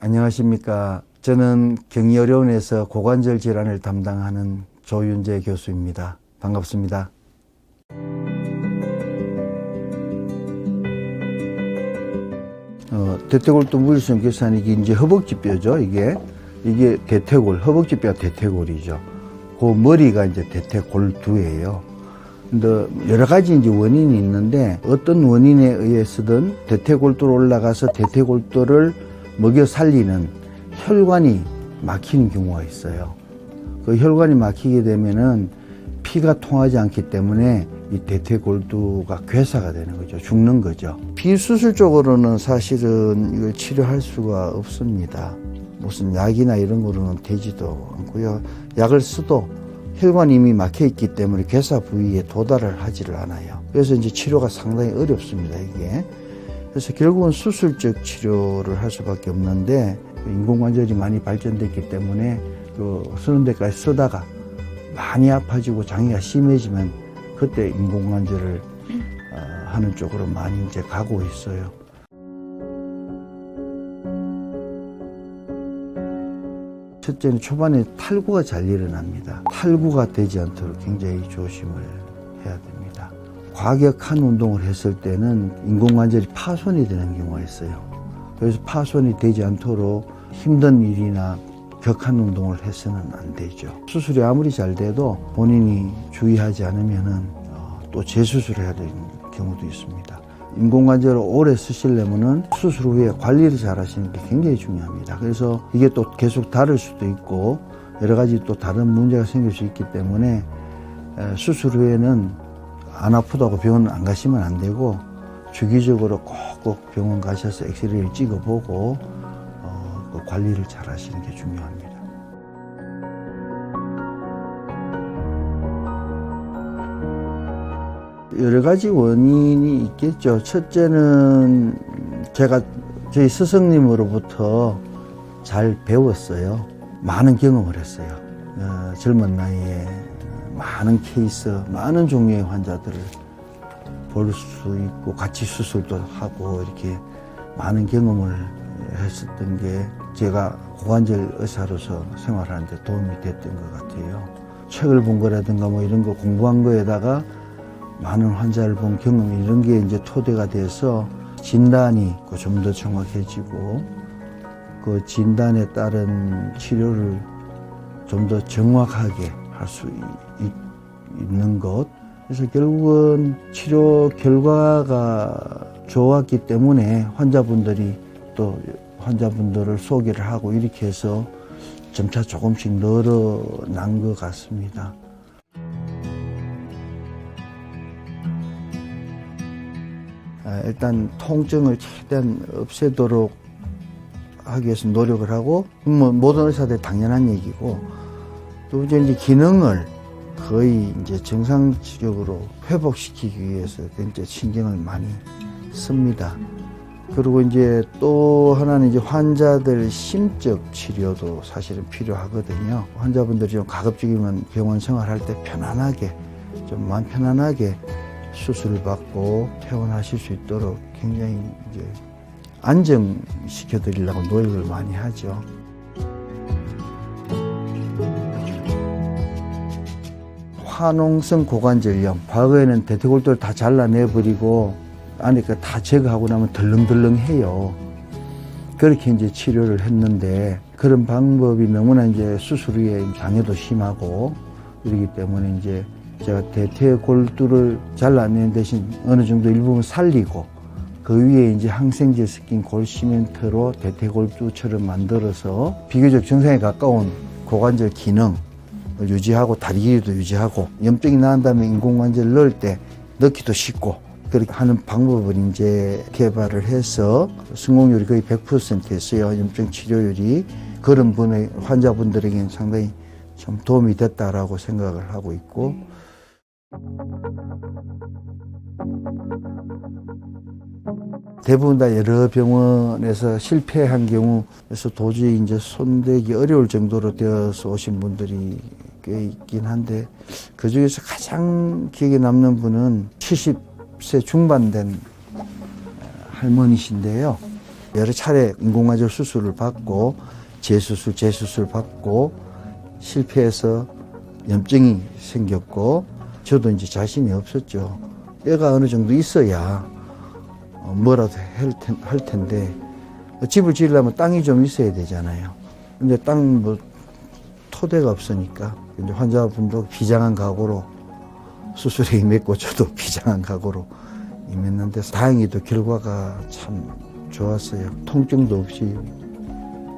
안녕하십니까. 저는 경희어려운에서 고관절 질환을 담당하는 조윤재 교수입니다. 반갑습니다. 어, 대퇴골도 무일성 계산이 이게 이제 허벅지뼈죠. 이게 이게 대퇴골, 허벅지뼈가 대퇴골이죠. 그 머리가 이제 대퇴골두예요. 근데 여러 가지 이제 원인이 있는데 어떤 원인에 의해서든 대퇴골도로 올라가서 대퇴골도를 먹여 살리는 혈관이 막히는 경우가 있어요. 그 혈관이 막히게 되면은 피가 통하지 않기 때문에 이 대퇴골두가 괴사가 되는 거죠. 죽는 거죠. 비수술적으로는 사실은 이걸 치료할 수가 없습니다. 무슨 약이나 이런 거로는 되지도 않고요. 약을 써도 혈관이 이미 막혀 있기 때문에 괴사 부위에 도달을 하지를 않아요. 그래서 이제 치료가 상당히 어렵습니다, 이게. 그래서 결국은 수술적 치료를 할 수밖에 없는데 인공관절이 많이 발전됐기 때문에 그 쓰는 데까지 쓰다가 많이 아파지고 장애가 심해지면 그때 인공관절을 어, 하는 쪽으로 많이 이제 가고 있어요. 첫째는 초반에 탈구가 잘 일어납니다. 탈구가 되지 않도록 굉장히 조심을 해야 됩니다. 과격한 운동을 했을 때는 인공관절이 파손이 되는 경우가 있어요. 그래서 파손이 되지 않도록 힘든 일이나 격한 운동을 해서는 안 되죠. 수술이 아무리 잘 돼도 본인이 주의하지 않으면은 어, 또 재수술을 해야 되는 경우도 있습니다. 인공관절을 오래 쓰시려면은 수술 후에 관리를 잘 하시는 게 굉장히 중요합니다. 그래서 이게 또 계속 다를 수도 있고 여러 가지 또 다른 문제가 생길 수 있기 때문에 에, 수술 후에는 안 아프다고 병원 안 가시면 안 되고 주기적으로 꼭꼭 병원 가셔서 엑스레이를 찍어보고 어, 그 관리를 잘 하시는 게 중요합니다. 여러 가지 원인이 있겠죠. 첫째는 제가 저희 스승님으로부터 잘 배웠어요. 많은 경험을 했어요. 어, 젊은 나이에 많은 케이스, 많은 종류의 환자들을 볼 수 있고 같이 수술도 하고 이렇게 많은 경험을 했었던 게 제가 고관절 의사로서 생활하는데 도움이 됐던 것 같아요. 책을 본 거라든가 뭐 이런 거 공부한 거에다가 많은 환자를 본 경험 이런 게 이제 토대가 돼서 진단이 좀 더 정확해지고 그 진단에 따른 치료를 좀 더 정확하게 할 수 있는 것. 그래서 결국은 치료 결과가 좋았기 때문에 환자분들이 또 환자분들을 소개를 하고 이렇게 해서 점차 조금씩 늘어난 것 같습니다. 아, 일단 통증을 최대한 없애도록 하기 위해서 노력을 하고 뭐 모든 의사들 당연한 얘기고 또 이제 기능을 거의 이제 정상적으로 회복시키기 위해서 굉장히 신경을 많이 씁니다. 그리고 이제 또 하나는 이제 환자들 심적 치료도 사실은 필요하거든요. 환자분들이 좀 가급적이면 병원 생활할 때 편안하게 좀 마음 편안하게 수술을 받고 퇴원하실 수 있도록 굉장히 이제 안정시켜 드리려고 노력을 많이 하죠. 화농성 고관절염. 과거에는 대퇴골도를 다 잘라내버리고 안에 그다 제거하고 나면 덜렁덜렁해요. 그렇게 이제 치료를 했는데 그런 방법이 너무나 이제 수술 후에 장애도 심하고 이러기 때문에 이제 제가 대퇴골두를 잘라내는 대신 어느 정도 일부분 살리고 그 위에 이제 항생제 섞인 골시멘트로 대퇴골두처럼 만들어서 비교적 정상에 가까운 고관절 기능 유지하고 다리 길이도 유지하고 염증이 나은 다음에 인공관절 넣을 때 넣기도 쉽고 그렇게 하는 방법을 이제 개발을 해서 성공률이 거의 100%였어요. 염증 치료율이 그런 분의 환자분들에게는 상당히 좀 도움이 됐다라고 생각을 하고 있고 대부분 다 여러 병원에서 실패한 경우에서 도저히 이제 손대기 어려울 정도로 되어서 오신 분들이 꽤 있긴 한데 그 중에서 가장 기억에 남는 분은 70세 중반 된 할머니신데요. 여러 차례 인공관절 수술을 받고 재수술, 재수술 받고 실패해서 염증이 생겼고 저도 이제 자신이 없었죠. 뼈가 어느 정도 있어야 어, 뭐라도 할, 텐데 집을 지으려면 땅이 좀 있어야 되잖아요. 근데 땅 뭐 토대가 없으니까 근데 환자분도 비장한 각오로 수술에 임했고 저도 비장한 각오로 임했는데 다행히도 결과가 참 좋았어요. 통증도 없이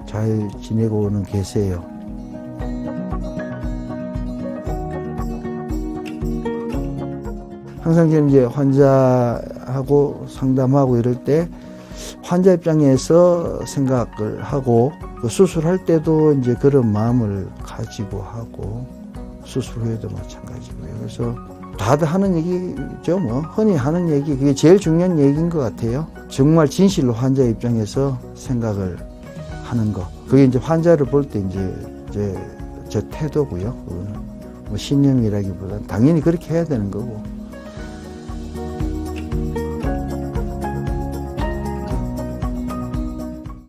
잘 지내고는 계세요. 항상 저는 이제 환자하고 상담하고 이럴 때 환자 입장에서 생각을 하고 그 수술할 때도 이제 그런 마음을 가지고 하고 수술 후에도 마찬가지고요. 그래서 다들 하는 얘기죠, 뭐 흔히 하는 얘기 그게 제일 중요한 얘기인 것 같아요. 정말 진실로 환자 입장에서 생각을 하는 거. 그게 이제 환자를 볼 때 이제 이제 저 태도고요. 그거는 뭐 신념이라기보다는 당연히 그렇게 해야 되는 거고.